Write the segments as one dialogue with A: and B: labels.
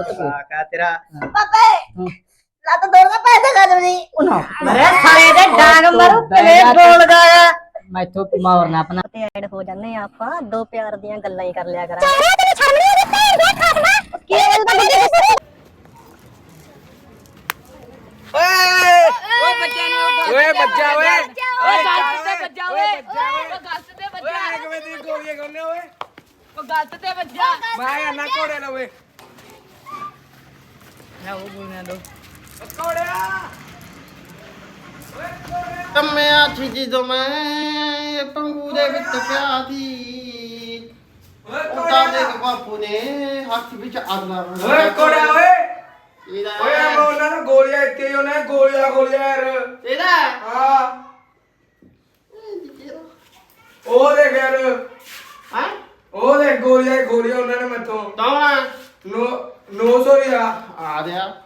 A: ਕਾਕਾ ਤੇਰਾ
B: ਪਾਪੇ ਲੱਤ ਦੋੜਦਾ ਪੈਸੇ ਕਰ ਦੂੰ
C: ਉਹਨਾਂ
B: ਮਰੇ ਸਾਲੇ ਦੇ ਡਾਂਗ ਮਾਰੂ ਕਿਵੇਂ ਬੋਲ ਗਾਇਆ
C: ਮੈਥੋਂ ਮਾਰਨਾ ਆਪਣਾ।
B: ਤੇ ਐਡ ਹੋ ਜਾਂਦੇ ਆ ਆਪਾਂ ਦੋ ਪਿਆਰ ਦੀਆਂ ਗੱਲਾਂ ਹੀ ਕਰ ਲਿਆ ਕਰਾਂਗੇ। ਚਾਹੇ ਤੈਨੂੰ ਛੱਡਣੀ ਉਹਦੇ ਭੈਣ ਦੇ ਖਾਣਾ ਕੀ ਗੱਲ ਦਾ ਬੰਦੇ
D: ਓਏ ਬੱਚਿਆਂ ਨੇ ਉਹ
E: ਓਏ ਬੱਚਾ ਓਏ
D: ਓਏ ਗਲਤ ਤੇ ਵੱਜਾ ਓਏ ਓਏ ਗਲਤ ਤੇ
E: ਓਏ
D: ਵੱਜਾ
E: ਐ ਕਿਵੇਂ ਦੀ ਗੋਲੀਆਂ ਕਰਨੇ ਓਏ?
D: ਉਹ ਗਲਤ ਤੇ ਵੱਜਾ
E: ਮੈਂ ਨਾ ਕੋੜੇ ਲਵੇ
D: ਨਾ ਉਹ ਗੋਲੀਆਂ ਦੋ
E: ਕੋੜਿਆ
A: ਕੰਮਿਆ ਸੀ ਜਦੋਂ ਮੈਂ ਪੰਗੂ ਦੇ ਵਿੱਚ ਪਿਆ ਸੀ
E: ਓਏ
A: ਉਹਦਾ ਦੇ ਬਾਪੂ ਨੇ ਹੱਥ ਵਿੱਚ ਅੱਗ ਲਾ
E: ਓਏ ਕੋੜਿਆ ਓਏ!
A: ਇਹਦਾ
E: ਓਏ ਆ ਉਹਨਾਂ ਨੂੰ ਗੋਲੀਆਂ ਇੱਥੇ ਹੀ ਉਹਨੇ ਗੋਲੀਆਂ ਗੋਲੀਆਂ ਯਾਰ।
A: ਇਹਦਾ?
E: ਹਾਂ। ਉਹ ਦੇਖ ਯਾਰ।
A: ਹਾਂ?
E: ਉਹ ਦੇਖ ਗੋਲੀਆਂ ਹੀ ਗੋਲੀਆਂ ਉਹਨਾਂ ਨੇ ਮੈਥੋਂ।
A: ਕੌਣ
E: ਨੋ 900 ਰਿਆ
A: ਆ। ਰਿਹਾ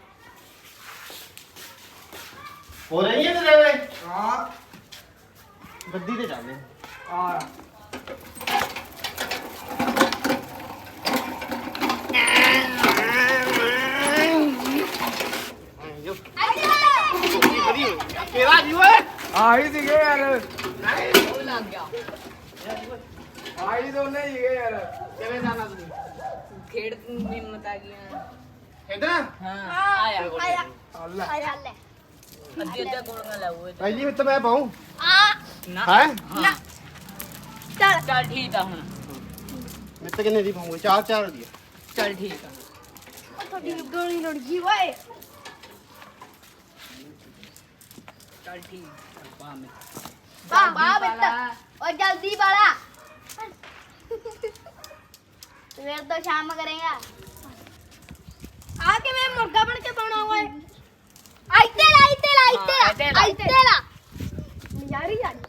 A: ਹੋ ਰਹੀ ਹੈ ਤੇਰੇ ਵੇ?
E: ਹਾਂ।
A: ਗੱਡੀ ਤੇ ਚੱਲਦੇ
E: ਆ
A: ਤੇਰਾ ਜੀ ਓਏ।
E: ਸੀਗੇ ਯਾਰ।
D: ਉਹ ਲੱਗ ਗਿਆ।
E: ਆਈ ਦੋਨੇ ਸੀਗੇ ਯਾਰ।
A: ਕਿਵੇਂ ਜਾਣਾ ਤੂੰ
D: ਖੇਡ ਨਿੰਮਤ ਆ ਗਈਆਂ।
A: ਇਧਰ
D: ਹਾਂ ਆਇਆ
B: ਆਇਆ।
E: ਅੱਲਾ
B: ਆਇਆ ਲੈ
D: ਅੱਧੀ ਅੱਧਾ ਗੋਲੀਆਂ ਲਾਉ
A: ਪਹਿਲੀ ਵਿੱਚ ਮੈਂ ਪਾਉਂ।
B: ਆ।
D: ਨਾ।
A: ਹੈ?
B: ਨਾ। ਚੱਲ।
D: ਚੱਲ ਠੀਕ ਆ ਹੁਣ।
A: ਮੈਂ ਤਾਂ ਕਿੰਨੇ ਦੀ ਪਾਉਂਗਾ। ਚਾਰ ਚਾਰ ਦੀ
D: ਚੱਲ ਠੀਕ ਆ।
B: ਉਹ ਤੁਹਾਡੀ ਗੋਲੀ ਲੜ ਗਈ ਓਏ।
D: ਚੱਲ ਠੀਕ ਆ। ਬਾਹ ਮੇ।
B: ਵਾਹ ਵਾਹ ਬਿੱਟ ਓ ਜਲਦੀ ਵਾਲਾ। ਸਵੇਰ ਤੋਂ ਸ਼ਾਮ ਕਰੇਗਾ ਆ ਕਿਵੇਂ ਮੁਰਗਾ ਬਣ ਕੇ ਪਾਉਣਾ ਓਏ ਆਈਤੇ ਲਾ ਆਈਤੇ ਲਾ
D: ਹਾਂ,
B: ਆਈਤੇ
D: ਇੱਥੇ
B: ਲਾ
D: ਲਾ,
B: ਆਈਤੇ ਲਾ ਯਾਰੀ ਯਾਰੀ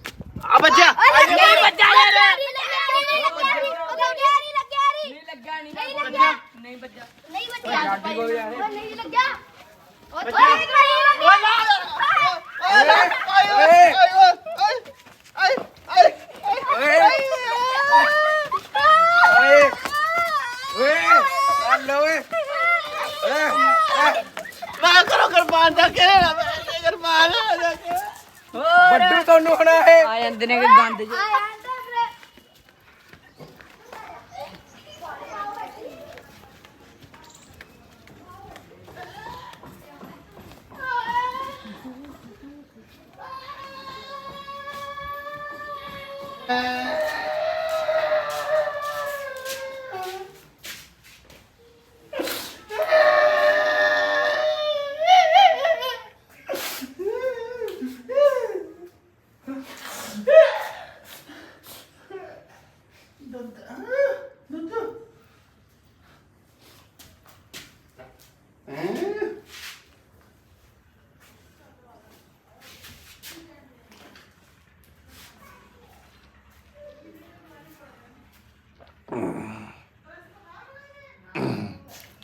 A: ਆ ਬੱਚਾ
D: ਨਹੀਂ ਵੱਜਾ ਯਾਰ
B: ਨਹੀਂ ਲੱਗਿਆ ਨਹੀਂ ਲੱਗਿਆ ਨਹੀਂ
D: ਨਹੀਂ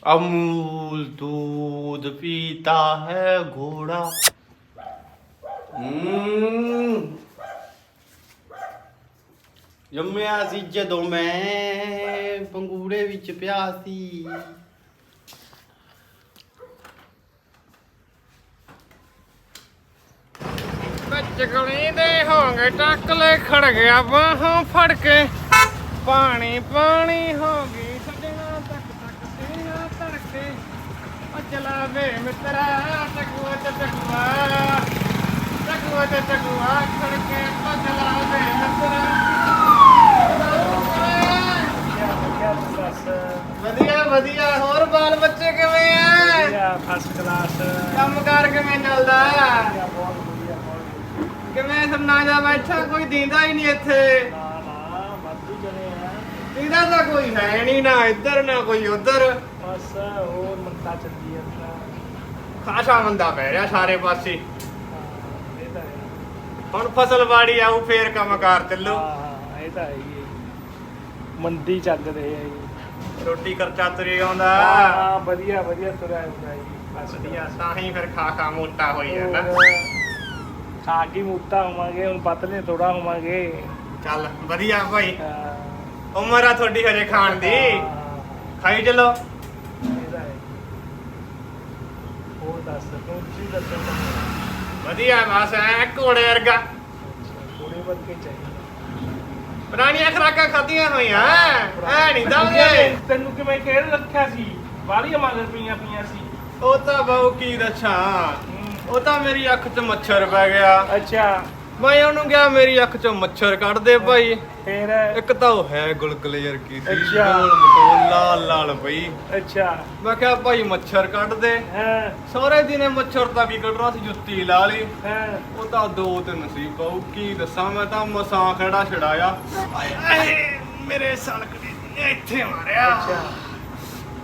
A: अमूल दूध पीता है घोड़ा ਹਮ। ਜੰਮਿਆ ਸੀ ਜਦੋਂ ਮੈਂ ਪੰਗੂੜੇ ਵਿੱਚ ਪਿਆ ਸੀ
E: ਚਕਲੀ ਦੇ ਹੋਂਗੇ ਟੱਕਲੇ ਖੜ ਗਿਆ ਬਾਹਾਂ ਫੜ ਕੇ ਪਾਣੀ ਪਾਣੀ ਹੋ ਗਈ ਵੇ ਮਿੱਤਰਾ ਟਕੂਆ ਤੇ ਟਕੂਆ ਟਕੂਆ ਤੇ ਟਕੂਆ ਖੜ ਕੇ ਉਹ ਚਲਾ ਵੇ ਮਿੱਤਰਾ। ਵਧੀਆ ਵਧੀਆ। ਹੋਰ ਬਾਲ ਬੱਚੇ ਕਿਵੇਂ ਆ?
F: ਫਸਟ ਕਲਾਸ
E: ਕੰਮ ਕਾਰ ਕਿਵੇਂ ਚੱਲਦਾ? ਕਿਵੇਂ ਸੁਣਨਾ ਜਾ ਬੈਠਾ? ਕੋਈ ਦੀਂਦਾ ਹੀ ਨਹੀਂ ਇੱਥੇ।
F: ਨਾ ਨਾ ਵਾਧੂ ਜਣੇ ਆ।
E: ਦੀਂਦਾ ਤਾਂ ਕੋਈ ਹੈ ਨਹੀਂ ਨਾ ਇੱਧਰ ਨਾ ਕੋਈ ਉੱਧਰ।
F: ਬਸ ਹੋਰ ਮੰਤਾ ਚੱਲੀ ਜਾਂਦਾ
E: ਖਾਸਾ ਮੰਦਾ ਪੈ ਰਿਹਾ ਸਾਰੇ ਪਾਸੇ।
F: ਇਹ ਤਾਂ ਹੈ
E: ਹੁਣ ਆਊ ਫੇਰ ਕੰਮ ਕਾਰ ਚੱਲੂ।
F: ਹਾਂ ਇਹ ਤਾਂ ਹੈ ਹੀ ਹੈ ਮੰਦੀ ਜੀ।
E: ਰੋਟੀ ਖਰਚਾ ਤੁਰੇ ਆਉਂਦਾ।
F: ਹਾਂ ਵਧੀਆ ਵਧੀਆ ਤੁਰਿਆ ਹੁੰਦਾ ਜੀ। ਬਸ
E: ਵਧੀਆ ਤਾਂ ਹੀ ਫਿਰ ਖਾ ਖਾ ਮੋਟਾ ਹੋਈ ਜਾਂਦਾ।
F: ਹੋਰ ਖਾ ਕੇ ਮੁੱਤਾ ਹੋਵਾਂਗੇ ਹੁਣ ਪਤਲੇ ਥੋੜਾ ਹੋਵਾਂਗੇ।
E: ਚੱਲ ਵਧੀਆ ਭਾਈ।
F: ਹਾਂ।
E: ਉਮਰ ਆ ਤੁਹਾਡੀ ਹਜੇ ਖਾਣ ਦੀ।
F: ਹਾਂ,
E: ਖਾਈ ਚਲੋ
F: ਇਹ ਤਾਂ ਹੈ ਦੱਸ ਤੂੰ ਤੁਸੀਂ ਦੱਸੋ
E: ਵਧੀਆ ਬਸ ਐ ਘੋੜੇ ਵਰਗਾ।
F: ਥੋੜੇ ਵੱਧ ਕੇ ਚਾਹੀਦਾ।
E: ਪੁਰਾਣੀਆਂ ਖਰਾਕਾਂ ਖਾਧੀਆਂ ਹੋਈਆਂ ਐ ਨਹੀਂ ਦਮਦੇ
F: ਤੈਨੂੰ ਕਿਵੇਂ ਕਹਿ ਰੱਖਿਆ ਸੀ? ਬਾਹਲੀਆਂ ਮਗਰ ਪਈਆਂ ਪਈਆਂ ਸੀ।
E: ਉਹ ਤਾਂ ਬਾਉ ਕੀ ਦੱਸਾਂ ਉਹ ਤਾਂ ਮੇਰੀ ਅੱਖ 'ਚ ਮੱਛਰ ਪੈ ਗਿਆ।
F: ਅੱਛਾ।
E: ਮੈਂ ਉਹਨੂੰ ਕਿਹਾ ਮੇਰੀ ਅੱਖ 'ਚੋਂ ਮੱਛਰ ਕੱਢ ਦੇ ਭਾਈ।
F: ਫੇਰ?
E: ਇੱਕ ਤਾਂ ਉਹ ਹੈ ਗੁਲਗੁਲੇ ਯਰਕੀ ਸੀ
F: ਅੱਛਾ।
E: ਗੋਲ ਮਟੋਲ ਲਾਲ ਲਾਲ ਪਈ
F: ਅੱਛਾ।
E: ਮੈਂ ਕਿਹਾ ਭਾਈ ਮੱਛਰ ਕੱਢ ਦੇ
F: ਹਾਂ।
E: ਸਹੁਰੇ ਦਿਨੇ ਮੱਛਰ ਤਾਂ ਕੀ ਕੱਢਣਾ ਸੀ ਜੁੱਤੀ ਲਾ ਲਈ।
F: ਹਾਂ।
E: ਉਹ ਤਾਂ ਦੋ ਤਿੰਨ ਸੀ ਬਾਉ ਕੀ ਦੱਸਾਂ ਮੈਂ ਤਾਂ ਮਸਾਂ ਖੜਾ ਛੜਾਇਆ। ਆਏ ਆਏ ਮੇਰੇ ਸਲਕ ਨੇ ਇੱਥੇ ਮਾਰਿਆ।
F: ਅੱਛਾ।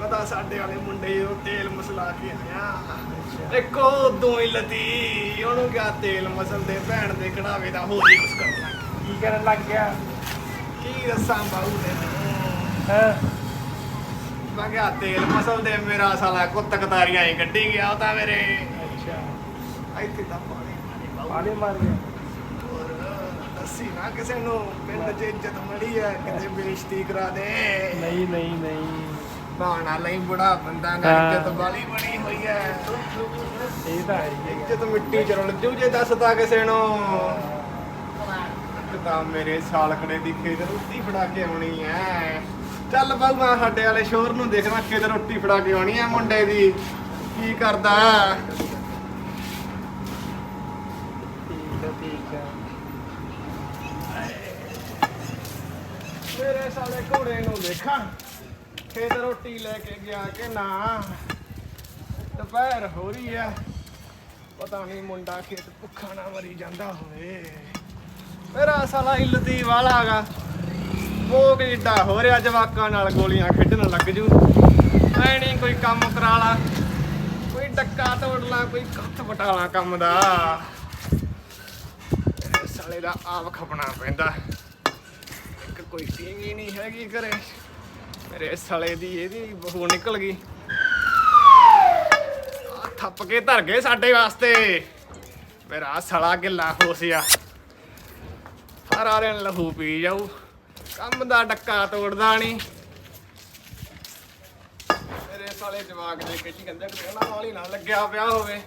E: ਪਤਾ ਸਾਡੇ ਵਾਲੇ ਮੁੰਡੇ ਉਹ ਤੇਲ ਮਸਲਾ ਕੇ ਆਇਆ। ਇੱਕੋ ਉਦੋਂ ਹੀ ਲਤੀ ਉਹਨੂੰ ਕਿਹਾ ਤੇਲ ਮਸਲ ਦੇ ਭੈਣ ਦੇ ਕਢਾਵੇ ਦਾ ਹੋਰ ਹੀ ਕੁਛ ਕਰਨ ਲੱਗ ਗਿਆ।
F: ਕੀ ਕਰਨ ਲੱਗ ਗਿਆ?
E: ਕੀ ਦੱਸਾਂ ਬਾਉ ਨੇ
F: ਹਾਂ?
E: ਮੈਂ ਕਿਹਾ ਤੇਲ ਮਸਲ ਦੇ ਮੇਰਾ ਸਾਲਾ ਕੁੱਤ ਕਤਾਰੀਆਂ ਹੀ ਕੱਢੀ ਗਿਆ ਉਹ ਤਾਂ ਮੇਰੇ।
F: ਅੱਛਾ।
E: ਇੱਥੇ ਤਾਂ ਪਾਣੀ ਪਾਣੀ ਬਾਊ।
F: ਬਾਲੇ ਮਾਰ ਗਿਆ।
E: ਹੋਰ ਦੱਸੀ ਨਾ ਕਿਸੇ ਨੂੰ ਪਿੰਡ 'ਚ ਇੱਜ਼ਤ ਮੜੀ ਹੈ ਕਿਤੇ ਬੇਇੱਜ਼ਤੀ ਕਰਾ ਦੇ।
F: ਨਹੀਂ ਨਹੀਂ ਨਹੀਂ।
E: ਬਾਣਾ ਲਈ ਬੁੜਾ ਬੰਦਾ ਗਾ
F: ਹਾਂ।
E: ਇੱਜ਼ਤ ਵਾਲੀ ਬਣੀ ਹੋਈ ਹੈ।
F: ਇਹ ਤਾਂ ਹੈ ਹੀ
E: ਇੱਜ਼ਤ ਮਿੱਟੀ ਚ ਰੁਲ ਜੂ ਜੇ ਦੱਸਦਾ ਕਿਸੇ ਨੂੰ। ਇੱਕ ਤਾਂ ਮੇਰੇ ਸਾਲਕੜੇ ਦੀ ਖੇਤ ਰੋਟੀ ਫੜਾ ਕੇ ਆਉਣੀ ਐ ਚੱਲ ਬਾਊ ਮੈਂ ਸਾਡੇ ਵਾਲੇ ਸ਼ੋਰ ਨੂੰ ਦੇਖਣਾ ਖੇਤ ਰੋਟੀ ਫੜਾ ਕੇ ਆਉਣੀ ਐ ਮੁੰਡੇ ਦੀ। ਕੀ ਕਰਦਾ?
F: ਠੀਕ ਹੈ ਠੀਕ ਹੈ।
E: ਮੇਰੇ ਸਾਲੇ ਘੋੜੇ ਨੂੰ ਦੇਖਾਂ। ਖੇਤ ਰੋਟੀ ਲੈ ਕੇ ਗਿਆ ਕਿ ਨਾ? ਦੁਪਹਿਰ ਹੋ ਰਹੀ ਹੈ। ਪਤਾ ਨਹੀਂ ਮੁੰਡਾ ਖੇਤ ਭੁੱਖਾ ਨਾ ਮਰੀ ਜਾਂਦਾ ਹੋਵੇ। ਮੇਰਾ ਸਾਲਾ ਇਲਤੀ ਵਾਲਾ ਗਾ ਭੋਗ ਜਿੱਡਾ ਹੋ ਰਿਹਾ ਜਵਾਕਾਂ ਨਾਲ ਗੋਲੀਆਂ ਖੇਡਣ ਲੱਗ ਜੂ। ਐ ਨਹੀਂ ਕੋਈ ਕੰਮ ਕਰਾ ਲਾ ਕੋਈ ਡੱਕਾ ਤੋੜ ਲਾ ਕੋਈ ਕੱਥ ਵਟਾਲਾ ਕੰਮ ਦਾ। ਇਹ ਸਾਲੇ ਦਾ ਆਪ ਖਪਣਾ ਪੈਂਦਾ। ਇੱਕ ਕੋਈ ਟੀਵੀ ਨਹੀਂ ਹੈਗੀ ਘਰੇ। ਮੇਰੇ ਸਾਲੇ ਦੀ, ਇਹਦੀ ਬਹੂ ਨਿਕਲ ਗਈ। ਆਹ ਥੱਪ ਕੇ ਧਰ ਗਏ ਸਾਡੇ ਵਾਸਤੇ। ਮੇਰਾ ਸਲਾ ਗਿੱਲਾ ਹੋਸਿਆ ਸਾਰਾ ਦਿਨ ਲਹੂ ਪੀ ਜਾਊ। ਕੰਮ ਦਾ ਡੱਕਾ ਤੋੜਦਾ ਨਹੀਂ ਮੇਰੇ ਸਾਲੇ ਜਵਾਕ ਦੇ ਕਿੱਲੀ ਕਹਿੰਦੇ ਕਿ ਵਾਲੀ ਨਾ ਲੱਗਿਆ ਪਿਆ ਹੋਵੇ।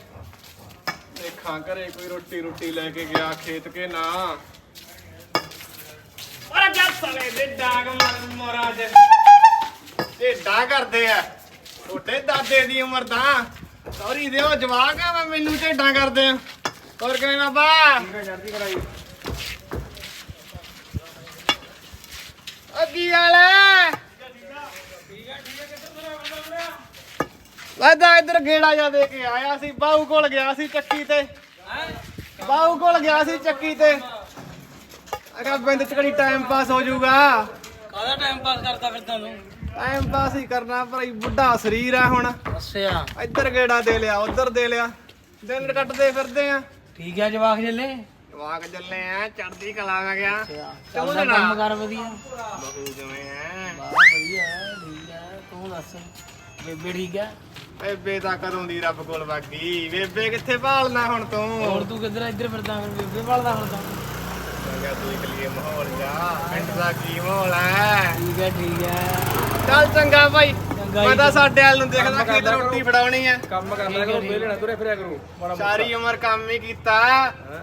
E: ਦੇਖਾਂ ਘਰੇ ਕੋਈ ਰੋਟੀ ਰੋਟੀ ਲੈ ਕੇ ਗਿਆ ਖੇਤ ਕੇ ਨਾ। ਅਰੇ ਜੱਟ ਸਾਲੇ ਦੇ ਡਾਂਗ ਮਰ ਮੋਰਾ ਦੇ ਇਹ ਡਾ ਕਰਦੇ ਆ। ਛੋਟੇ ਦਾਦੇ ਦੀ ਉਮਰ ਤਾਂ ਸੌਰੀ ਦਿਓ ਜਵਾਕ ਆ ਮੈਂ ਮੈਨੂੰ ਢੇਡਾਂ ਕਰਦੇ ਆ। ਹੋਰ ਕਿਵੇਂ ਬਾਬਾ?
F: ਕਰਾਈ
E: ਅੱਗੀ ਵਾਲਾ ਵਾਦਾ ਇੱਧਰ ਗੇੜਾ ਜਾ ਦੇ ਕੇ ਆਇਆ ਸੀ ਬਾਹੂ ਕੋਲ ਗਿਆ ਸੀ ਚੱਕੀ ਤੇ। ਬਾਹੂ ਕੋਲ ਗਿਆ ਸੀ ਚੱਕੀ ਤੇ। ਅਗਾ ਬਿੰਦ ਚ ਕੜੀ ਟਾਈਮ ਪਾਸ ਹੋ ਜਾਊਗਾ।
C: ਕਾਹਦਾ ਟਾਈਮ ਪਾਸ ਕਰਦਾ ਫਿਰ ਤੁਹਾਨੂੰ?
E: ਟਾਈਮ ਪਾਸ ਹੀ ਕਰਨਾ ਭਾਈ ਬੁੱਢਾ ਸਰੀਰ ਆ ਹੁਣ।
C: ਅੱਛਾ।
E: ਇੱਧਰ ਗੇੜਾ ਦੇ ਲਿਆ ਉੱਧਰ ਦੇ ਲਿਆ। ਦਿਨ ਕੱਟਦੇ ਫਿਰਦੇ ਆ।
C: ਠੀਕ ਹੈ ਜਵਾਕ ਜੱਲੇ?
E: ਵਾਕ ਚੱਲੇ ਆ ਚੜਦੀ ਕਲਾ ਆ ਗਿਆ।
C: ਚੱਲਦਾ
E: ਜਣਾ।
C: ਕੰਮ ਕਰ ਵਧੀਆ।
E: ਬਹੂ ਜਿਵੇਂ ਆ?
C: ਵਾਹ ਵਧੀਆ ਹੈ, ਠੀਕ ਹੈ ਤੂੰ ਦੱਸ ਬੇਬੇ ਠੀਕ
E: ਬੇਬੇ ਤਾਂ ਕਦੋਂ ਦੀ ਰੱਬ ਕੋਲ ਵਾਗੀ ਬੇਬੇ ਕਿੱਥੇ ਭਾਲਣਾ ਹੁਣ ਤੂੰ?
C: ਹੋਰ ਤੂੰ ਕਿੱਧਰ ਇੱਧਰ ਫਿਰਦਾ ਫਿਰ ਬੇਬੇ ਵਾਲਦਾ ਫਿਰਦਾ
E: ਮੈਂ ਕਿਹਾ ਦੇਖ ਲਈਏ ਮਾਹੌਲ ਜਾ। ਪਿੰਡ ਦਾ ਕੀ ਮਾਹੌਲ ਹੈ?
C: ਠੀਕ ਹੈ ਠੀਕ ਹੈ
E: ਚੱਲ ਚੰਗਾ ਭਾਈ।
C: ਚੰਗਾ
E: ਮੈਂ
C: ਜੀ।
E: ਤਾਂ ਸਾਡੇ ਵਾਲ ਨੂੰ ਦੇਖਦਾ ਖੇਤ ਰੋਟੀ ਫੜਾਉਣੀ ਆ।
F: ਕੰਮ ਕਰਨਾ ਕਰੋ ਵੇਲੇ ਨਾ ਤੁਰੇ ਫਿਰਿਆ ਕਰੋ। ਮਾੜਾ ਮੋਟਾ।
E: ਸਾਰੀ ਉਮਰ ਕੰਮ ਹੀ ਕੀਤਾ।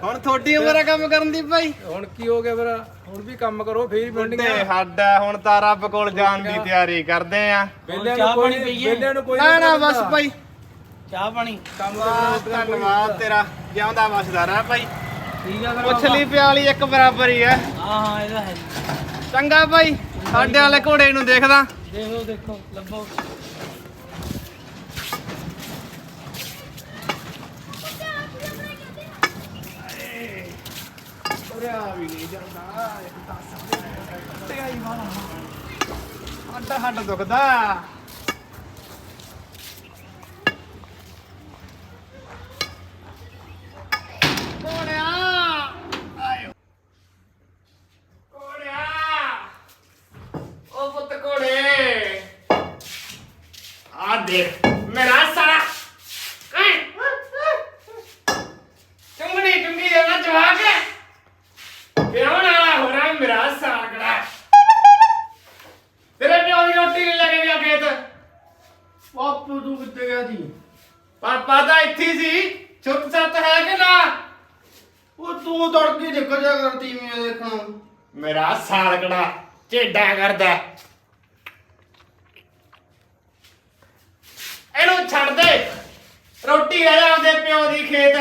E: ਹੁਣ ਤੁਹਾਡੀ ਉਮਰ ਆ ਕੰਮ ਕਰਨ ਦੀ ਭਾਈ।
F: ਹੁਣ ਕੀ ਹੋ ਗਿਆ ਫਿਰ? ਹੁਣ ਵੀ ਕੰਮ ਕਰੋ ਫੇਰ ਬਿਲਡਿੰਗ
E: ਤੇ ਸਾਡਾ ਹੁਣ ਤਾਂ ਰੱਬ ਕੋਲ ਜਾਣ ਦੀ ਤਿਆਰੀ ਕਰਦੇ ਆ।
F: ਵੇਲਿਆਂ
C: ਚਾਹ
F: ਨੂੰ ਕੋਈ
C: ਪਾਣੀ ਪੀਈਏ?
F: ਵੇਲਿਆਂ ਨੂੰ ਕੋਈ
E: ਨਾ ਨਾ ਬਸ ਭਾਈ।
C: ਚਾਹ ਪਾਣੀ।
F: ਕੰਮ
E: ਵਾਹ, ਧੰਨਵਾਦ ਤੇਰਾ। ਜਿਉਂਦਾ ਵਸਦਾ ਰਹਿ ਭਾਈ।
C: ਠੀਕ ਹੈ ਫਿਰ
E: ਪੁੱਛ
C: ਬਾਬਾ।
E: ਲਈ ਪਿਆਲੀ ਇੱਕ ਬਰਾਬਰ ਹੀ ਹੈ।
C: ਹਾਂ ਹਾਂ ਇਹਦਾ ਹੈ।
E: ਚੰਗਾ ਭਾਈ। ਸਾਡੇ ਵਾਲੇ ਘੋੜੇ ਨੂੰ ਦੇਖਦਾ।
C: ਦੇਖੋ ਦੇਖੋ ਲੱਭੋ।
E: ਤੁਰਿਆ ਵੀ ਨਹੀਂ ਜਾਂਦਾ ਇੱਕ ਤਾਂ ਸਾਰੇ ਤੇ ਆਈ ਵਾਲਾ ਹੱਡ ਹੱਡ ਦੁਖਦਾ। ਕੋੜਿਆ ਆਇਓ ਕੋੜਿਆ ਉਹ ਪੁੱਤ ਕੋੜੇ ਆ ਦੇਖ ਮੇਰਾ ਸਾਰਾ ਕਹੀਂ ਚੁੰਗਣੀ ਚੁੰਗੀ ਇਹਦਾ ਜਵਾਕ ਹੈ ਵਿਆਹਣ ਵਾਲਾ ਹੋ ਰਿਹਾ ਮੇਰਾ ਸਾਗੜਾ ਤੇਰੇ ਪਿਓ ਦੀ ਰੋਟੀ ਨਹੀਂ ਲੈ ਕੇ ਗਿਆ ਖੇਤ
A: ਬਾਪੂ ਤੂੰ ਕਿੱਥੇ ਗਿਆ ਸੀ
E: ਪਾਪਾ ਤਾਂ ਇੱਥੇ ਹੀ ਸੀ ਛੁੱਟ ਛੱਤ ਹੈ ਕਿ ਨਾ
A: ਉਹ ਤੂੰ ਤੜਕੇ ਨਿਕਲ ਜਾ ਦੇਖਣ?
E: ਮੇਰਾ ਸਾਲਕੜਾ ਝੇਡਾ ਕਰਦਾ। ਇਹਨੂੰ ਛੱਡ ਦੇ। ਰੋਟੀ ਲੈ ਜਾ ਉਹਦੇ ਪਿਓ ਦੀ ਖੇਤ।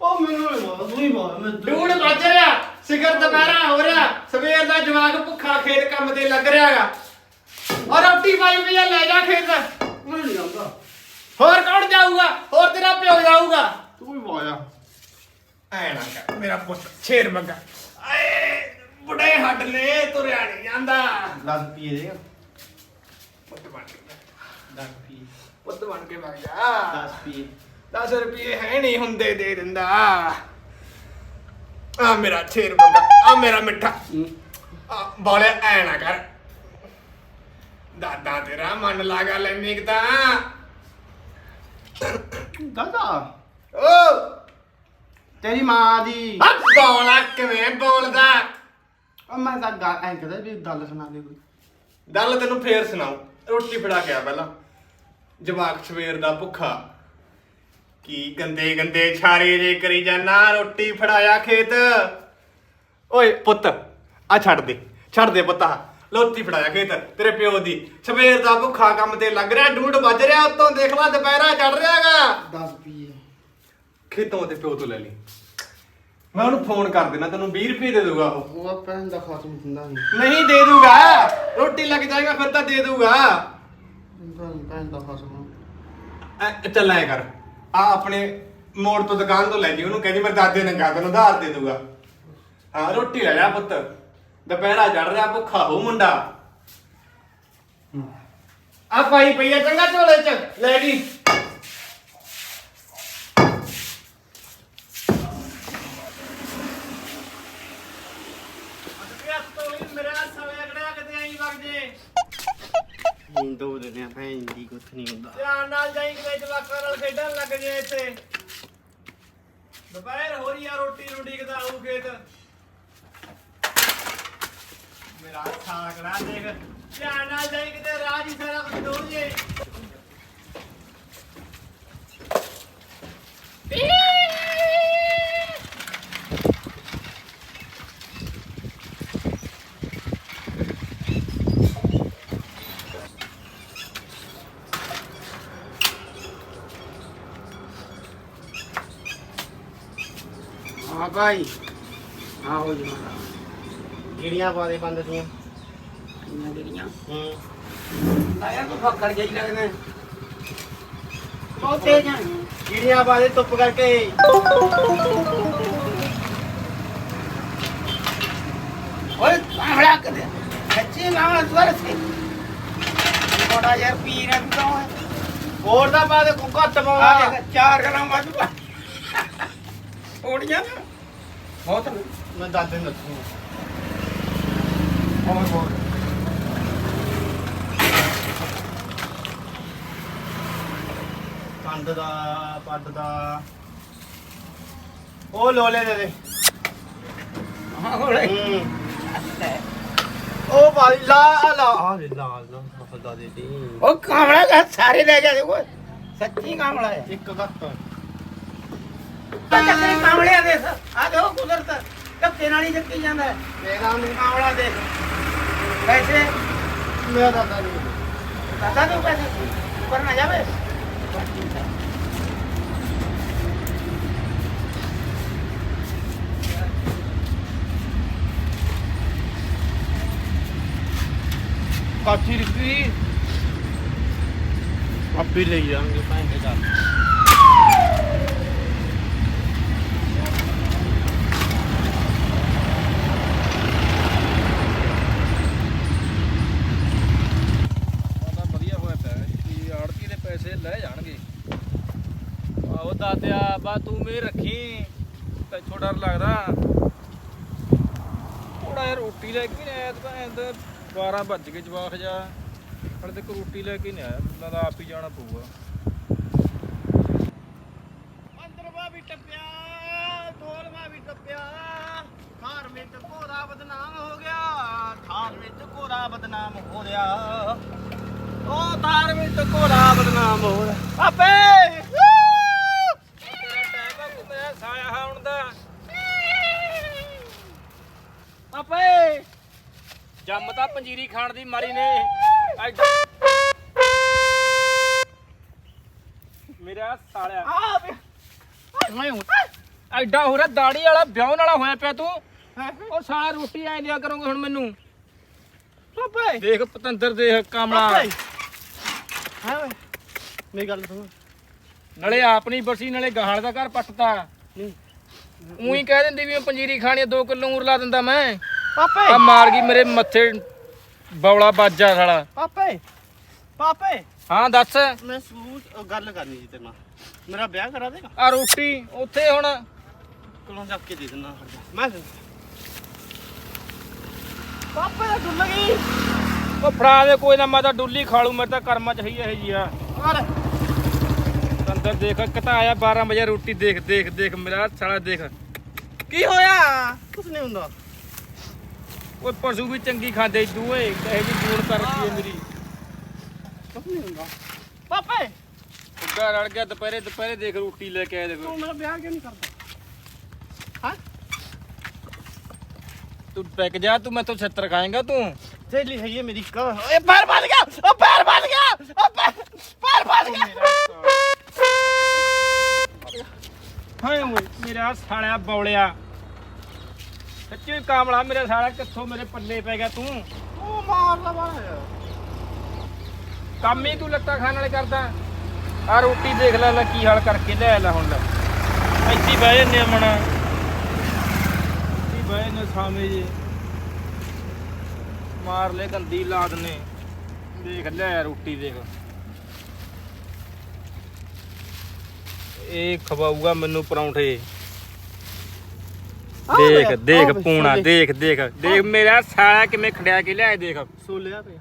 A: ਉਹ ਮੈਨੂੰ ਨਹੀਂ ਮਾਰ ਤੂੰ ਹੀ ਮਾਰ ਮੈਂ
E: ਡੂੜ ਵੱਜ ਰਿਹਾ। ਸਿਖਰ ਦੁਪਹਿਰਾ ਹੋ ਰਿਹਾ। ਸਵੇਰ ਦਾ ਜਵਾਕ ਭੁੱਖਾ ਖੇਤ ਕੰਮ ਤੇ ਲੱਗ ਰਿਹਾਗਾ ਔਰ ਰੋਟੀ ਪਾਈ ਪਈ ਆ, ਲੈ ਜਾ ਖੇਤ।
A: ਮੈਂ ਨਹੀਂ ਆਉਂਦਾ
E: ਹੋਰ ਕੌਣ ਜਾਊਗਾ? ਹੋਰ ਤੇਰਾ ਪਿਓ ਜਾਊਗਾ।
A: ਤੂੰ ਹੀ ਮਾਰਿਆ
E: ਐ ਨਾ ਕਰ ਮੇਰਾ ਪੁੱਤ ਛੇਰ ਮੰਗਾ। ਆਏ ਬੁੱਢੇ ਹੱਡ ਨੇ ਤੁਰਿਆ ਨਹੀਂ ਜਾਂਦਾ।
A: 10 ਪੀਏ ਦੇ
E: ਪੁੱਤ ਬਣ ਕੇ
A: 10 ਪੀਏ
E: ਪੁੱਤ ਬਣ ਕੇ ਵਗ ਜਾ।
A: 10 ਪੀਏ
E: 10 ਰੁਪਏ ਹੈ ਨਹੀਂ ਹੁੰਦੇ ਦੇ ਦਿੰਦਾ। ਆ ਮੇਰਾ ਛੇਰ ਮੰਗਾ ਆ ਮੇਰਾ ਮਿੱਠਾ। ਆ ਬੋਲੇ ਐ ਨਾ ਕਰ। ਦਾਦਾ ਤੇਰਾ ਮਨ ਲਾਗਾ ਲੈਨੇ ਕਿ ਤਾਂ।
A: ਦਾਦਾ
E: ਓ!
A: ਤੇਰੀ ਮਾਂ ਦੀ।
E: ਹੱਥ ਬੋਲਾ ਕਿਵੇਂ ਬੋਲਦਾ?
A: ਉਹ ਮੈਂ ਤਾਂ ਗੱਲ ਐਂ ਕਹਦਾ ਵੀ ਗੱਲ ਸੁਣਾ ਦੇ ਕੋਈ।
E: ਗੱਲ ਤੈਨੂੰ ਫੇਰ ਸੁਣਾਉ। ਰੋਟੀ ਫੜਾ ਗਿਆ ਪਹਿਲਾਂ। ਜਵਾਕ ਸਵੇਰ ਦਾ ਭੁੱਖਾ। ਕੀ ਗੰਦੇ ਗੰਦੇ ਛਾਰੇ ਜੇ ਕਰੀ ਜਾਨਾ ਰੋਟੀ ਫੜਾਇਆ ਖੇਤ। ਓਏ ਪੁੱਤ ਆ ਛੱਡ ਦੇ। ਛੱਡ ਦੇ ਪੁੱਤਾ ਲੋਤੀ ਫੜਾਇਆ ਖੇਤ ਤੇਰੇ ਪਿਓ ਦੀ। ਸਵੇਰ ਦਾ ਭੁੱਖਾ ਕੰਮ ਤੇ ਲੱਗ ਰਿਹਾ ਡੂਡ ਵੱਜ ਰਿਹਾ ਉੱਤੋਂ ਦੇਖ ਲੈ ਦੁਪਹਿਰਾ ਚੜ ਰਿਹਾਗਾ।
A: 10 ਪੀਏ
E: ਖੇਤੋਂ ਤੇ ਪਿਓ ਤੋਂ ਲੈ ਲਈ। ਮੈਂ ਉਹਨੂੰ ਫੋਨ ਕਰ ਦੇਣਾ ਤੈਨੂੰ 20 ਰੁਪਏ ਦੇ ਦੂਗਾ ਉਹ।
A: ਉਹ ਪੈਨ ਦਾ ਖਾਤਮ ਹੁੰਦਾ ਨਹੀਂ
E: ਨਹੀਂ ਦੇ ਦੂਗਾ ਰੋਟੀ ਲੱਗ ਜਾਏਗਾ ਫਿਰ ਤਾਂ ਦੇ ਦੂਗਾ
A: ਪੈਨ ਦਾ ਖਾਤਮ
E: ਐ ਚੱਲ ਐ ਕਰ। ਆ ਆਪਣੇ ਮੋੜ ਤੋਂ ਦੁਕਾਨ ਤੋਂ ਲੈ ਜੀ ਉਹਨੂੰ ਕਹਿੰਦੀ ਮੇਰੇ ਦਾਦੇ ਨੇ ਕਹਾ ਤੈਨੂੰ ਉਧਾਰ ਦੇ ਦੂਗਾ ਹਾਂ ਰੋਟੀ ਲੈ ਜਾ ਪੁੱਤ। ਦੁਪਹਿਰਾ ਚੜ ਰਿਹਾ ਭੁੱਖਾ ਹੋ ਮੁੰਡਾ। ਆ ਪਾਈ ਪਈ ਆ ਚੰਗਾ ਝੋਲੇ ਚ। ਲੈ ਗਈ ਮੇਰਾ ਸਵੇ ਅਗੜਿਆ ਕਿਤੇ ਆਈ ਵਗ ਜੇ।
A: ਦੋ ਦਿਨਾਂ ਭੈਣ ਦੀ ਕੁਛ ਨਹੀਂ ਹੁੰਦਾ।
E: ਧਿਆਨ ਨਾਲ ਜਾਈ ਕਿਤੇ ਜਵਾਕਾਂ ਨਾਲ ਖੇਡਣ ਲੱਗ ਜੇ ਇੱਥੇ। ਦੁਪਹਿਰ ਹੋ ਰਹੀ ਆ ਰੋਟੀ ਰੋਟੀ ਕਿਦਾ ਆਊ ਖੇਤ। ਮੇਰਾ ਸਾਗੜਾ ਦੇਖ। ਧਿਆਨ ਨਾਲ ਜਾਈ ਕਿਤੇ ਰਾਜ ਹੀ ਸਾਰਾ ਕੁਝ ਡੋਲ ਜੇ।
A: ਹਾਂ ਭਾਈ। ਹਾਂ ਹੋ ਜੀ ਗਿੜੀਆਂ ਪਾ ਦੇ ਬੰਦ ਦੀਆਂ
C: ਜਿਹੜੀਆਂ
A: ਹੂੰ।
C: ਆਇਆ ਕੋ ਫੱਕੜ ਜਾਈ ਲੱਗਦਾ ਬਹੁਤ ਤੇਜ਼ ਆ
A: ਗਿੜੀਆਂ ਪਾ ਦੇ ਧੁੱਪ ਕਰਕੇ।
C: ਓਏ ਕਾਹੜਾ ਕਦੇ ਸੱਚੀ ਲਾਵਾ ਸਵਰ ਸੇ। ਥੋੜਾ ਯਾਰ ਪੀ ਨਾ ਤੂੰ
A: ਹੋਰ ਦਾ ਪਾ ਦੇ ਪਾਵਾ
C: ਦੇਖ ਚਾਰ ਗ੍ਰਾਮ ਵੱਧ ਪਾ। ਥੋੜੀਆਂ ਨਾ। ਬਹੁਤ।
A: ਮੈਂ ਦਾਦੇ ਨੂੰ ਦੱਸੂਗਾ ਹੋਰ ਹੋਰ। ਕੰਦ ਦਾ ਪੱਦ ਦਾ। ਉਹ ਲੋਲੇ ਦੇ ਦੇ
C: ਹਾਂ ਹੋਲੇ
A: ਹੂੰ। ਉਹ ਭਾਈ ਲਾ ਲਾ। ਆ ਦੇ ਲਾ ਲਾ ਫਸਦਾ ਦੇ ਦੇ
C: ਉਹ ਕਾਮੜਾ ਦਾ ਸਾਰੇ ਲੈ ਜਾ ਸੱਚੀ ਕਾਮੜਾ ਹੈ।
A: ਇੱਕ ਘੱਟ
C: ਕਾਮੜਿਆ ਦੇਖ ਆ ਦੇਖੋ ਕੁਦਰਤ ਧੱਕੇ ਨਾਲ ਹੀ ਚੱਕੀ ਜਾਂਦਾ ਹੈ।
A: ਮੇਰਾ ਨਹੀਂ
C: ਕਾਮੜਾ ਦੇਖ। ਪੈਸੇ?
A: ਮੇਰਾ ਦਾਦਾ ਨਹੀਂ
C: ਦਾਦਾ ਤੂੰ ਪੈਸੇ? ਉੱਪਰ ਨਾ ਜਾਵੇ।
A: ਕਾਠੀ ਰਿਪੀ। ਆਪੇ ਲਈ ਜਾਣਗੇ ਭੈਣ ਦੇ ਘਰ
F: ਤਾਂ ਵਧੀਆ ਹੋਇਆ ਪਿਆ ਹੈ ਕਿ ਆੜਤੀ ਦੇ ਪੈਸੇ ਲੈ ਜਾਣਗੇ ਆਹੋ ਦਾਦਿਆ ਬਾ ਤੂੰ ਮੇਰ ਰੱਖੀ ਤੈਥੋਂ ਡਰ ਲੱਗਦਾ। ਥੋੜਾ ਯਾਰ ਰੋਟੀ ਲੈ ਕੇ ਨਹੀਂ ਆਇਆ ਤੂੰ ਭੈਣ 12 ਵੱਜ ਗਏ ਜਵਾਖ ਜਾ। ਹਲੇ ਤੱਕ ਰੋਟੀ ਲੈ ਕੇ ਨਹੀਂ ਆਇਆ ਮੈਨੂੰ ਤਾਂ ਆਪ ਹੀ ਜਾਣਾ ਪਊਗਾ।
A: ਅੰਦਰਵਾ ਵੀ ਟੱਪਿਆ ਢੋਲਵਾ ਵੀ ਟੱਪਿਆ। ਥਾਰ ਵਿੱਚ ਘੋੜਾ ਬਦਨਾਮ ਹੋ ਗਿਆ ਥਾਰ ਵਿੱਚ ਘੋੜਾ ਬਦਨਾਮ ਹੋ ਰਿਹਾ। ਉਹ ਥਾਰ ਵਿੱਚ ਘੋੜਾ ਬਦਨਾਮ ਹੋ ਰਿਹਾ। ਆਪੇ!
F: ਪੰਜੀਰੀ ਖਾਣ ਦੀ ਮਾਰੀ ਨੇ। ਮੇਰਾ ਸਾਲਿਆ। ਮੈਂ ਐਡਾ ਹੋ ਰਿਹਾ ਦਾੜੀ ਵਾਲਾ ਵਿਆਹਣ ਵਾਲਾ ਹੋਇਆ ਪਿਆ ਤੂੰ। ਉਹ ਸਾਲਾ ਰੋਟੀ ਐ ਦਿਆ ਕਰੋਗੇ ਹੁਣ ਮੈਨੂੰ।
A: ਪਾਪੇ
F: ਦੇਖ ਪਤੰਦਰ ਦੇਖ ਕਾਮਲਾ।
A: ਪਾਪੇ ਹਾਂ ਓਏ। ਮੇਰੀ ਗੱਲ ਸੁਣ।
F: ਨਾਲੇ ਆਪ ਨਹੀਂ ਬਸੀ ਨਾਲੇ ਗਾਹਲ ਦਾ ਘਰ ਪੱਟਤਾ। ਉਹੀ ਕਹਿ ਦਿੰਦੀ ਵੀ ਮੈਂ ਪੰਜੀਰੀ ਖਾਣੀ ਆ 2 ਕਿਲੋ ਊਰ ਲਾ ਦਿੰਦਾ ਮੈਂ। ਆ
A: ਪਾਪੇ
F: ਮਾਰ ਗਈ ਮੇਰੇ ਮੱਥੇ ਬੌਲਾ ਬਾਜਾ ਸਾਲਾ।
A: ਪਾਪੇ। ਪਾਪੇ।
F: ਹਾਂ ਦੱਸ।
A: ਮੈਂ ਸੂਟ ਗੱਲ ਕਰਨੀ ਸੀ ਤੇਰੇ ਨਾਲ। ਮੇਰਾ ਵਿਆਹ ਕਰਾ ਦੇਗਾ
F: ਆ ਰੋਟੀ ਉੱਥੇ ਹੁਣ।
A: ਕੋਲੋਂ ਚੱਕ ਕੇ ਦੇ ਦਿੰਦਾ ਮੈਂ ਪਾਪੇ ਦਾ ਡੁੱਲ ਗਈ।
F: ਉਹ ਫੜਾ ਦੇ ਕੋਈ ਨਾ ਮੈਂ ਤਾਂ ਡੁੱਲੀ ਖਾ ਲੂ ਮੇਰੇ ਤਾਂ ਕਰਮਾਂ ਚ ਹੀ ਇਹ ਜੀ ਆ।
A: ਅਰੇ
F: ਅੰਦਰ ਦੇਖ ਕਿਤਾ ਆਇਆ 12 ਵਜੇ ਰੋਟੀ ਦੇਖ ਦੇਖ ਦੇਖ ਮੇਰਾ ਸਾਲਾ ਦੇਖ
A: ਕੀ ਹੋਇਆ ਕੁਝ ਨਹੀਂ ਹੁੰਦਾ
F: ਓਏ ਪਸ਼ੂ ਵੀ ਚੰਗੀ ਖਾਂਦੇ ਇਦੂ ਓਏ ਇਹ ਜੀ ਜੂਣ ਕਰਦੀ ਏ ਮੇਰੀ
A: ਕੁਝ ਨਹੀਂ ਹੁੰਦਾ ਪਾਪੇ
F: ਉੱਗਾ ਰੜ ਗਿਆ ਦੁਪਹਿਰੇ ਦੁਪਹਿਰੇ ਦੇਖ ਰੋਟੀ ਲੈ ਕੇ ਆਏ ਦੇਖੋ
A: ਤੂੰ ਮੇਰਾ ਵਿਆਹ ਕਿਉਂ ਨਹੀਂ ਕਰਦਾ ਹਾਂ
F: ਤੂੰ ਪੈਕ ਜਾ ਤੂੰ ਮੈਥੋਂ ਛੱਤਰ ਖਾਏਗਾ ਤੂੰ
A: ਥੈਲੀ ਹੈ ਇਹ ਮੇਰੀ ਕਾ ਓਏ ਪੈਰ ਵੱਜ ਗਿਆ ਓ ਪੈਰ ਵੱਜ ਗਿਆ ਓ ਪੈਰ ਪੈਰ ਵੱਜ ਗਿਆ
F: ਹਾਏ ਓਏ ਮੇਰਾ ਸਾਲਿਆ ਬੌਲਿਆ। ਸੱਚੀ ਕਾਮਲਾ ਮੇਰਾ ਸਾਲਾ ਕਿੱਥੋਂ ਮੇਰੇ ਪੱਲੇ ਪੈ ਗਿਆ ਤੂੰ?
A: ਉਹ ਮਾਰ ਲਾ ਬਾਹਰ
F: ਕੰਮ ਹੀ ਤੂੰ ਲੱਤਾਂ ਖਾਣ ਵਾਲੇ ਕਰਦਾ। ਆ ਰੋਟੀ ਦੇਖ ਲੈ ਲੈ ਕੀ ਹਾਲ ਕਰਕੇ ਲੈ ਲੈ ਹੁਣ ਇੱਥੇ ਹੀ ਬਹਿ ਜੰਨੇ ਮਣਾ। ਇੱਥੇ ਹੀ ਬਹਿ ਜੰਨੇ ਸਾਵੇਂ ਜੀ। ਮਾਰ ਲੈ ਗੰਦੀ ਲਾਦ ਨੇ। ਦੇਖ ਲੈ ਰੋਟੀ ਦੇਖ। ਇਹ ਖਵਾਊਗਾ ਮੈਨੂੰ ਪਰੌਂਠੇ। ਦੇਖ ਦੇਖ ਪੂਣਾ ਦੇਖ ਦੇਖ। ਦੇਖ ਮੇਰਾ ਸਾਲਾ ਕਿਵੇਂ ਖੜਿਆ ਕੇ ਲਿਆਏ ਦੇਖ।
A: ਸੋਲਿਆ ਪਿਆ।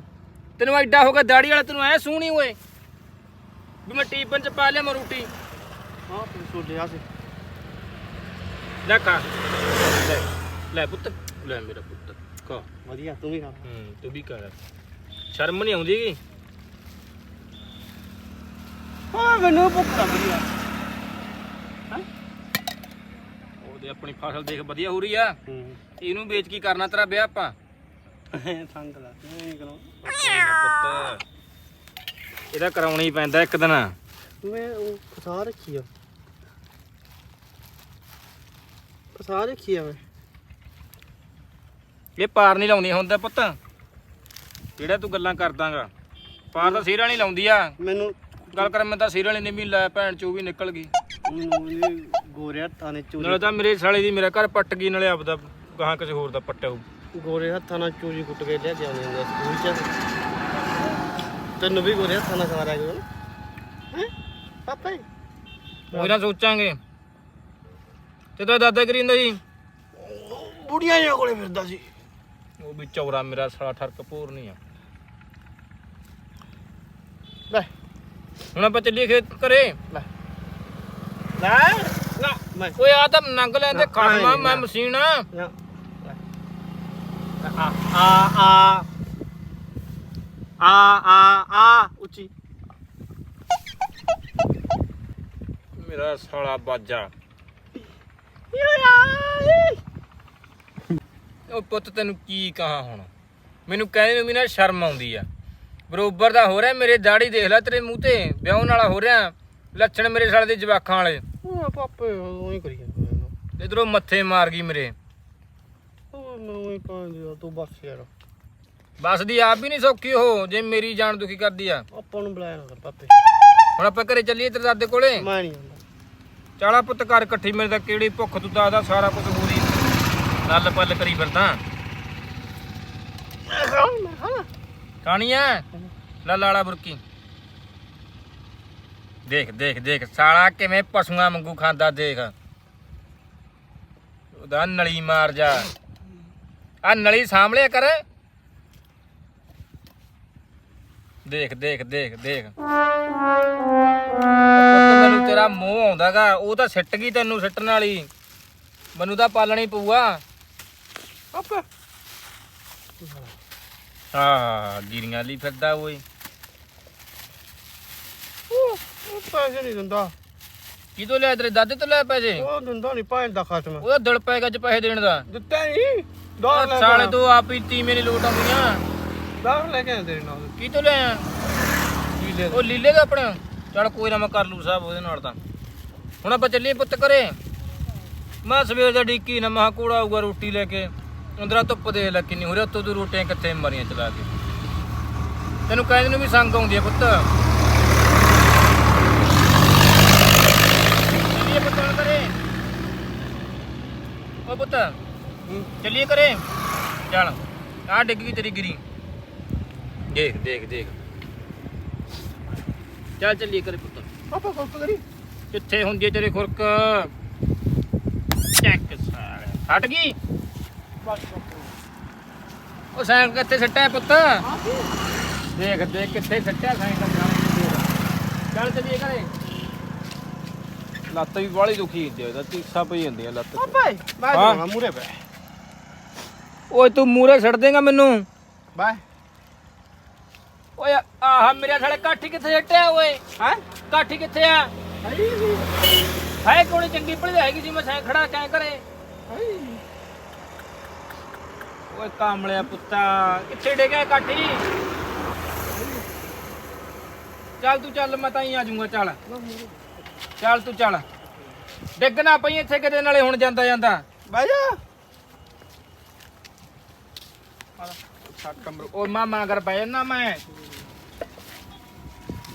F: ਤੈਨੂੰ ਐਡਾ ਹੋ ਗਿਆ ਦਾੜੀ ਵਾਲਾ ਤੈਨੂੰ ਐ ਸੂਣੀ ਓਏ। ਵੀ ਮੈਂ ਟੀਪਨ ਚ ਪਾ ਲਿਆ ਮੈਂ ਰੋਟੀ।
A: ਹਾਂ ਤੇ ਸੋਲਿਆ ਸੀ।
F: ਲੈ ਖਾ। ਲੈ ਲੈ ਪੁੱਤ। ਲੈ ਮੇਰਾ ਪੁੱਤ ਖਾ।
A: ਵਧੀਆ ਤੂੰ ਵੀ ਖਾ।
F: ਹੂੰ ਤੂੰ ਵੀ ਕਰ ਸ਼ਰਮ ਨਹੀਂ ਆਉਂਦੀ
A: ਹਾਂ ਮੈਨੂੰ ਭੁੱਖ ਲੱਗ ਰਹੀ ਆ।
F: ਉਹਦੇ ਆਪਣੀ ਫਸਲ ਦੇਖ ਵਧੀਆ ਹੋ ਰਹੀ ਆ।
A: ਹੂੰ।
F: ਇਹਨੂੰ ਵੇਚ ਕੀ ਕਰਨਾ ਤੇਰਾ ਵਿਆਹ ਆਪਾਂ?
A: ਸੰਗ ਲਾ ਨਹੀਂ ਕਰੋ।
F: ਪੁੱਤ ਇਹਦਾ ਕਰਾਉਣਾ ਹੀ ਪੈਂਦਾ ਇੱਕ ਦਿਨ।
A: ਮੈਂ ਉਹ ਫਸਾ ਰੱਖੀ ਆ। ਫਸਾ ਰੱਖੀ ਆ ਮੈਂ
F: ਇਹ ਪਾਰ ਨਹੀਂ ਲਾਉਂਦੀ ਹੁੰਦਾ ਪੁੱਤ। ਜਿਹੜਾ ਤੂੰ ਗੱਲਾਂ ਕਰਦਾਗਾ। ਪਾਰ ਤਾਂ ਸੀਰਾ ਨਹੀਂ ਲਾਉਂਦੀ ਆ।
A: ਮੈਨੂੰ
F: ਗੱਲ ਕਰ ਮੈਂ ਤਾਂ ਸੀਰਾ ਵਾਲੀ ਨੇ ਵੀ ਲੈ ਭੈਣ ਚੋ ਵੀ ਨਿਕਲ ਗਈ।
A: ਮੈਨੂੰ ਇਹ ਗੋਰੇ ਹੱਥਾਂ ਨੇ
F: ਨਾਲੇ
A: ਚੋਰੀ
F: ਤਾਂ ਮੇਰੇ ਸਾਲੇ ਦੀ ਮੇਰਾ ਘਰ ਪੱਟ ਗਈ ਨਾਲੇ ਆਪਦਾ ਗਾਹਾਂ ਕਿਸੇ ਹੋਰ ਦਾ ਪੱਟਿਆ ਹੋਊ।
A: ਗੋਰੇ ਹੱਥਾਂ ਨਾਲ ਚੋਰੀ ਕੁੱਟ ਕੇ ਲਿਆ ਕੇ ਆਉਂਦੇ ਹੁੰਦੇ ਆ ਸਕੂਲ ਚ। ਤੈਨੂੰ ਵੀ ਗੋਰੇ ਹੱਥਾਂ ਨਾਲ ਖਵਾਇਆ ਕਰੋ ਹੈ? ਪਾਪਾ ਜੀ?
F: ਉਹ ਨਾ ਸੋਚਾਂਗੇ। ਤੇ ਤਾਂ ਦਾਦਾ ਕਰੀ ਜੀ
A: ਬੁੜੀਆਂ ਜਿਹਾ ਕੋਲੇ ਫਿਰਦਾ ਸੀ।
F: ਉਹ ਵੀ ਚੌਰਾ ਮੇਰਾ ਸਾਲਾ ਠਰਕ ਪੂਰ ਨਹੀਂ ਆ।
A: ਲੈ।
F: ਹੁਣ ਆਪਾਂ ਚੱਲੀਏ ਖੇਤ ਘਰੇ।
A: ਲੈ। ਲੈ ਨਾ ਮੈਂ
F: ਓਏ ਆ ਤਾਂ ਨੰਗ ਲੈਂਦੇ ਖਸਮਾ
A: ਨਹੀਂ,
F: ਮੈਂ। ਮਸ਼ੀਨ। ਆ
A: ਨਾ। ਆ ਆ ਆ। ਆ ਆ ਆ ਉੱਚੀ।
F: ਮੇਰਾ ਸਾਲਾ ਬਾਜਾ। ਉਹ ਪੁੱਤ ਤੈਨੂੰ ਕੀ ਕਹਾ ਹੁਣ? ਮੈਨੂੰ ਕਹਿੰਦੇ ਨੂੰ ਵੀ ਨਾ ਸ਼ਰਮ ਆਉਂਦੀ ਆ। ਬਰੋਬਰ ਦਾ ਹੋ ਰਿਹਾ ਮੇਰੇ ਦਾੜੀ ਦੇਖ ਲੈ ਤੇਰੇ ਮੂੰਹ ਤੇ ਵਿਆਹਣ ਵਾਲਾ ਹੋ ਰਿਹਾ ਲੱਛਣ ਮੇਰੇ ਸਾਲੇ ਦੇ ਜਵਾਕਾਂ ਵਾਲੇ।
A: ਉਹ ਪਾਪੇ ਉਹ ਕਰੀ ਜਾਂਦਾ
F: ਇਧਰੋਂ ਮੱਥੇ ਮਾਰ ਗਈ ਮੇਰੇ।
A: ਉਹ ਮੈਨੂੰ ਹੀ ਕਹਿੰਦੀ ਤੂੰ ਬਸ ਯਾਰ।
F: ਬਸ ਦੀ ਆਪ ਵੀ ਨਹੀਂ ਸੌਖੀ ਹੋ ਜੇ ਮੇਰੀ ਜਾਨ ਦੁਖੀ ਕਰਦੀ ਆ।
A: ਆਪਾਂ ਨੂੰ ਬੁਲਾਇਆ ਨਾ ਕਰ ਪਾਪੇ।
F: ਹੁਣ ਆਪਾਂ ਘਰੇ ਚੱਲੀਏ ਤੇਰੇ ਦਾਦੇ ਕੋਲੇ?
A: ਮੈਂ ਨਹੀਂ ਆਉਂਦਾ।
F: ਚਾਲਾ ਪੁੱਤ ਘਰ ਇਕੱਠੀ ਮੇਰੇ ਤਾਂ ਕਿਹੜੀ ਭੁੱਖ ਤੂੰ ਦੱਸਦਾ ਸਾਰਾ ਕੁਝ ਪੂਰੀ ਨੱਲ ਪੱਲ ਕਰੀ ਫਿਰਦਾ।
A: ਮੈਂ ਖਾਣਾ ਮੈਂ
F: ਐ ਲਾਲਾ ਬੁਰਕੀ। ਦੇਖ ਦੇਖ ਦੇਖ ਸਾਲਾ ਕਿਵੇਂ ਪਸ਼ੂਆਂ ਵਾਂਗੂ ਖਾਂਦਾ ਦੇਖ। ਉਹਦਾ ਨਲੀ ਮਾਰ ਜਾ। ਆ ਨਲੀ ਸਾਹਮਣੇ ਕਰ। ਦੇਖ ਦੇਖ ਦੇਖ ਦੇਖ। ਮੈਨੂੰ ਤੇਰਾ ਮੋਹ ਆਉਂਦਾਗਾ ਉਹ ਤਾਂ ਸਿੱਟ ਗਈ ਤੈਨੂੰ ਸਿੱਟਣ ਵਾਲੀ। ਮੈਨੂੰ ਤਾਂ ਪਾਲਣੀ ਪਊਗਾ। ਹਾਂ ਗਿਰੀਆਂ ਲਈ ਫਿਰਦਾ ਓਏ
A: ਉਹ ਉਹ ਪੈਸੇ ਨਹੀਂ ਦਿੰਦਾ।
F: ਕਿਤੋਂ ਲਿਆ ਤੇਰੇ ਦਾਦੇ ਤੋਂ ਲਿਆ ਪੈਸੇ?
A: ਉਹ ਦਿੰਦਾ ਨਹੀਂ ਭਾਂ ਦਾ ਖਸਮ।
F: ਉਹਦਾ ਦਿਲ ਪੈ ਗਿਆ ਚ ਪੈਸੇ ਦੇਣ ਦਾ।
A: ਦਿੱਤਾ ਨਹੀਂ ਦੋ ਲੈ
F: ਸਾਲੇ ਤੋਂ ਆਪ ਹੀ ਤੀਵੇਂ ਨਹੀਂ ਲੋਟ ਆਉਂਦੀਆਂ।
E: ਬਾਹਰ ਲੈ ਕੇ ਆਇਆ ਤੇਰੇ ਨਾਲ।
F: ਕੀ ਤੋਂ ਲਿਆ
E: ਲੀਲੇ
F: ਉਹ ਲੀਲੇ ਦਾ ਆਪਣਾ। ਚਲ ਕੋਈ ਨਾ ਮੈਂ ਕਰ ਲੂ ਸਾਹਿਬ ਉਹਦੇ ਨਾਲ ਤਾਂ। ਹੁਣ ਆਪਾਂ ਚੱਲੀਏ ਪੁੱਤ ਕਰੇ ਮੈਂ ਸਵੇਰ ਦਾ ਡੀਕੀ ਨਾ ਮਹਾ ਕੂੜਾ ਆਊਗਾ ਰੋਟੀ ਲੈ ਕੇ। ਅੰਦਰਾਂ ਧੁੱਪ ਦੇ ਲੈ ਕਿੰਨੀ ਹੋ ਰਿਹਾ ਉੱਤੋਂ ਦੀ ਰੋਟੀਆਂ ਕਿੱਥੇ ਮਰੀਆਂ ਚਲਾ ਕੇ। ਤੈਨੂੰ ਕਹਿੰਦੇ ਨੂੰ ਵੀ ਸੰਗ ਆਉਂਦੀ ਆ ਪੁੱਤ। ਚੱਲੀਏ ਪੁੱਤ ਹੁਣ ਕਰੇ ਉਹ ਪੁੱਤ ਚੱਲੀਏ ਕਰੇ ਚੱਲ ਆ ਡਿੱਗ ਗਈ ਤੇਰੀ ਗਿਰੀ ਦੇਖ ਦੇਖ ਦੇਖ ਚੱਲ ਚੱਲੀਏ ਕਰੇ ਪੁੱਤ
E: ਪਾਪਾ ਕੋਲ ਕਰੀ
F: ਕਿੱਥੇ ਹੁੰਦੀ ਹੈ ਤੇਰੀ ਖੁਰਕ ਚੈੱਕ ਸਾਰਾ ਹਟ ਗਈ ਉਹ ਸਾਈਕਲ ਕਿੱਥੇ ਸੱਟਿਆ ਪੁੱਤ ਦੇਖ ਦੇਖ ਕਿੱਥੇ ਸੱਟਿਆ ਸਾਈਕਲ ਚੱਲ ਚੱਲੀਏ ਘਰੇ ਲੱਤ ਵੀ ਬਾਹਲੀ ਦੁਖੀ ਹੁੰਦੀ ਹੈ ਉਹਦਾ ਤੀਸਾ ਪਈ ਜਾਂਦੀ ਹੈ ਲੱਤ
E: ਪਾਪਾ ਮੈਂ
F: ਹਾਂ।
E: ਜਾਣਾ ਮੂਰੇ ਪੈ
F: ਓਏ ਤੂੰ ਮੂਰੇ ਛੱਡ ਦੇਗਾ ਮੈਨੂੰ।
E: ਬਾਏ
F: ਓਏ ਆਹ ਮੇਰੇ ਸਾਲੇ ਕਾਠੀ ਕਿੱਥੇ ਸੱਟਿਆ ਓਏ?
E: ਹੈ?
F: ਕਾਠੀ ਕਿੱਥੇ ਆ? ਹੈ ਕੋਣੀ ਚੰਗੀ ਪੜੀ ਹੈਗੀ ਸੀ ਮੈਂ ਸਾਈਕਲ ਖੜਾ ਕਹਿ ਕਰੇ? ਓਏ ਕਾਮਲਿਆ ਪੁੱਤਾ ਕਿੱਥੇ ਡਿੱਗਿਆ ਕਾਠੀ? ਚੱਲ ਤੂੰ ਚੱਲ ਮੈਂ ਤਾਂ ਹੀ ਆ ਜਾਊਂਗਾ ਚੱਲ। ਚੱਲ ਤੂੰ ਚੱਲ। ਡਿੱਗ ਨਾ ਪਈ ਇੱਥੇ ਕਿਤੇ ਨਾਲੇ ਹੁਣ ਜਾਂਦਾ ਜਾਂਦਾ।
E: ਬਾਈ ਜਾ।
F: ਕਮਰ। ਓ ਮਾਮਾ ਅਗਰ ਪੈ ਨਾ ਮੈਂ।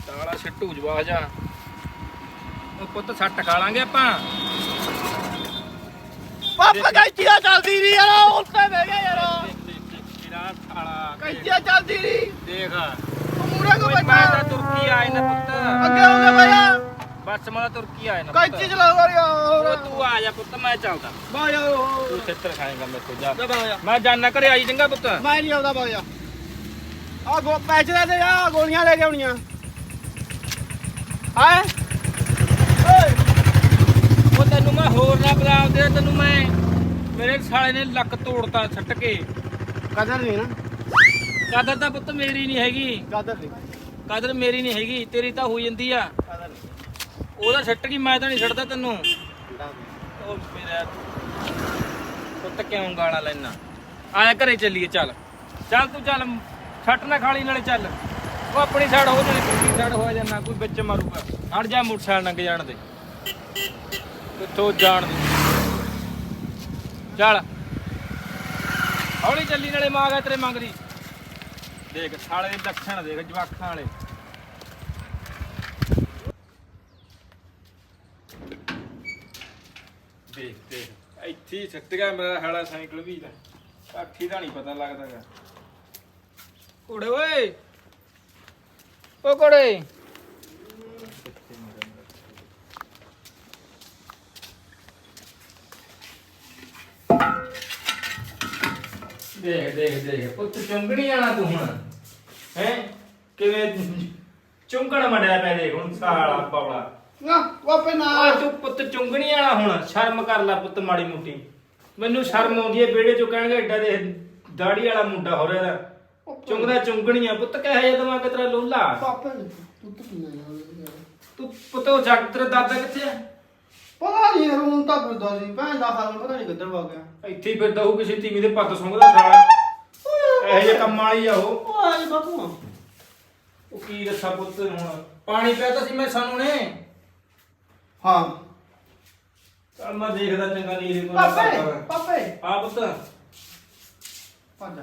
F: ਤਾਲਾ ਛੱਟੂ ਜਵਾ ਜਾ ਉਹ ਪੁੱਤ ਸੱਟ ਖਾ ਲਾਂਗੇ ਆਪਾਂ।
A: ਪਾਪਾ ਕੈਂਚੀਆਂ ਚੱਲਦੀ ਨਹੀਂ ਯਾਰ ਉੱਤੇ ਬਹਿ ਗਿਆ ਯਾਰ।
F: ਤੇਰਾ ਸਾਲਾ
A: ਕੈਂਚੀਆਂ ਚੱਲਦੀ ਨਹੀਂ।
F: ਦੇਖ।
A: ਮੂਰੇ ਕੋ
F: ਓਏ ਮੈਂ
A: ਬੈਠਾ?
F: ਤਾਂ ਤੁਰਕੀ ਆਏ ਨਾ ਪੁੱਤ। ਬਸ ਮੈਂ ਤਾਂ ਤੁਰਕੀ ਆਏ ਨਾ ਪੁੱਤ।
A: ਕੈਂਚੀ
F: ਓ
A: ਯਾਰ
F: ਤੂੰ ਆ ਜਾ ਪੁੱਤ ਮੈਂ ਚੱਲਦਾ।
A: ਬਾਇਆ
F: ਤੂੰ ਛੇਤਰ ਖਾਏਗਾ ਮੇਰੇ ਤੋਂ ਜਾ। ਮੈਂ ਜਾਣਾ ਘਰੇ ਆਈ ਚੰਗਾ ਪੁੱਤ।
A: ਮੈਂ ਨਹੀਂ ਆਉਂਦਾ ਬਾਇਆ ਆ ਗੋ ਪੈਸੇ ਦੇ ਆ ਗੋਲੀਆਂ ਲੈ ਕੇ ਆਉਣੀਆਂ। ਹਾਏ ਓਏ।
F: ਉਹ ਤੈਨੂੰ ਮੈਂ ਹੋਰ ਨਾ ਬਲਾ ਦੇ ਤੈਨੂੰ ਮੈਂ ਮੇਰੇ ਸਾਲੇ ਨੇ ਲੱਕ ਤੋੜਤਾ ਛੱਟ ਕੇ।
A: ਕਦਰ ਨਹੀਂ ਨਾ।
F: ਕਦਰ ਤਾਂ ਪੁੱਤ ਮੇਰੀ ਨਹੀਂ ਹੈਗੀ।
A: ਕਦਰ ਨਹੀਂ।
F: ਕਦਰ ਮੇਰੀ ਨਹੀਂ ਹੈਗੀ ਤੇਰੀ ਤਾਂ ਹੋ ਜਾਂਦੀ ਆ। ਉਹਦਾ ਛੱਟ ਗਈ, ਮੈਂ ਤਾਂ ਨਹੀਂ ਛੱਡਦਾ ਤੈਨੂੰ। ਉਹ ਮੇਰਾ ਪੁੱਤ ਕਿਉਂ ਗਾਲਾਂ ਲੈਣਾ ਆਇਆ ਘਰੇ ਚੱਲੀਏ, ਚੱਲ। ਚੱਲ ਤੂੰ ਚੱਲ, ਛੱਟ ਨਾ ਖਾਲੀ ਨਾਲੇ ਚੱਲ। ਉਹ ਆਪਣੀ ਸਾਈਡ ਹੋ ਜਾਣੀ, ਦੂਜੀ ਸਾਈਡ ਹੋ ਜਾਣਾ, ਕੋਈ ਵਿੱਚ ਮਾਰੂਗਾ। ਹਟ ਜਾ ਮੋਟਰਸਾਈਕਲ ਲੰਘ ਜਾਣ ਦੇ। ਕਿੱਥੋਂ ਜਾਣ ਦੇ? ਚੱਲ। ਹੌਲੀ ਚੱਲੀ ਨਾਲੇ ਮਾਂ ਗਾ ਤੇਰੇ ਮੰਗਦੀ ਦੇਖ, ਸਾਲੇ ਦੇ ਲੱਛਣ ਦੇਖ ਜਵਾਖਾਂ ਵਾਲੇ। ਦੇਖ ਦੇਖ। ਇੱਥੇ ਹੀ ਛੱਟ ਗਿਆ ਮੇਰਾ ਹਾਲਾ ਸਾਈਕਲ ਵੀ ਦਾ ਕਾਠੀ ਦਾ ਨਹੀਂ ਪਤਾ ਲੱਗਦਾਗਾ। ਕੁੜੇ ਓਏ। ਓ ਕੁੜੇ ਦੇਖ ਦੇਖ ਦੇਖ। ਪੁੱਤ ਚੁੰਗਣੀ ਆਣਾ ਤੂੰ ਹੁਣ। ਹੈ? ਕਿਵੇਂ ਚੁੰਗਣ ਮੜਿਆ ਪਿਆ ਦੇਖ ਹੁਣ ਸਾਲਾ ਪੌਲਾ
A: ਨਾ ਵਾਪੇ ਨਾ
F: ਆ ਤੂੰ ਪੁੱਤ ਚੁੰਗਣੀ ਵਾਲਾ ਹੁਣ ਸ਼ਰਮ ਕਰ ਲੈ ਪੁੱਤ ਮਾੜੀ ਮੁੱਟੀ। ਮੈਨੂੰ ਸ਼ਰਮ ਆਉਂਦੀ ਏ ਵਿਹੜੇ ਚੋਂ ਕਹਿਣਗੇ ਏਡਾ ਦੇ ਦਾੜੀ ਵਾਲਾ ਮੁੰਡਾ ਹੋ ਰਿਹਾ ਚੁੰਗਦਾ ਚੁੰਗਣੀਆਂ ਪੁੱਤ ਕਹੇ ਜਿਹਾ ਦਿਮਾਗ ਤੇਰਾ ਲੋਲਾ?
A: ਪਾਪਾ ਤੂੰ ਤਾਂ ਪੀਣਾ ਯਾਰ।
F: ਤੂੰ ਪੁੱਤ ਉਹ ਜੱਗ ਤੇਰਾ ਦਾਦਾ ਕਿੱਥੇ ਆ?
A: ਪਤਾ ਨਹੀਂ ਯਾਰ ਹੁਣ ਤਾਂ ਫਿਰਦਾ ਸੀ ਭੈਣ ਦਾ ਖਾਣ ਪਤਾ ਨਹੀਂ ਕਿੱਧਰ ਵਗ ਗਿਆ।
F: ਇੱਥੇ ਹੀ ਫਿਰਦਾ ਹੋਊ ਕਿਸੇ ਤੀਵੀਂ ਦੇ ਪੱਤ ਸੁੰਘਦਾ ਸਾਲਾ। ਇਹੋ ਜਿਹੇ ਕੰਮ ਵਾਲੀ ਆ
A: ਉਹ। ਆਏ ਬਾਪੂ।
F: ਉਹ ਕੀ ਦੱਸਾਂ ਪੁੱਤ ਹੁਣ? ਪਾਣੀ ਪਿਆਤਾ ਸੀ ਮੈਂ ਸਾਨੂੰ ਨੇ।
A: ਹਾਂ।
F: ਚੱਲ ਮੈਂ ਦੇਖਦਾ ਚੰਗਾ ਨੀਰੇ ਕੋਲ
A: ਪਾਪੇ ਪਾਪੇ।
F: ਆ ਪੁੱਤ।
A: ਭੱਜ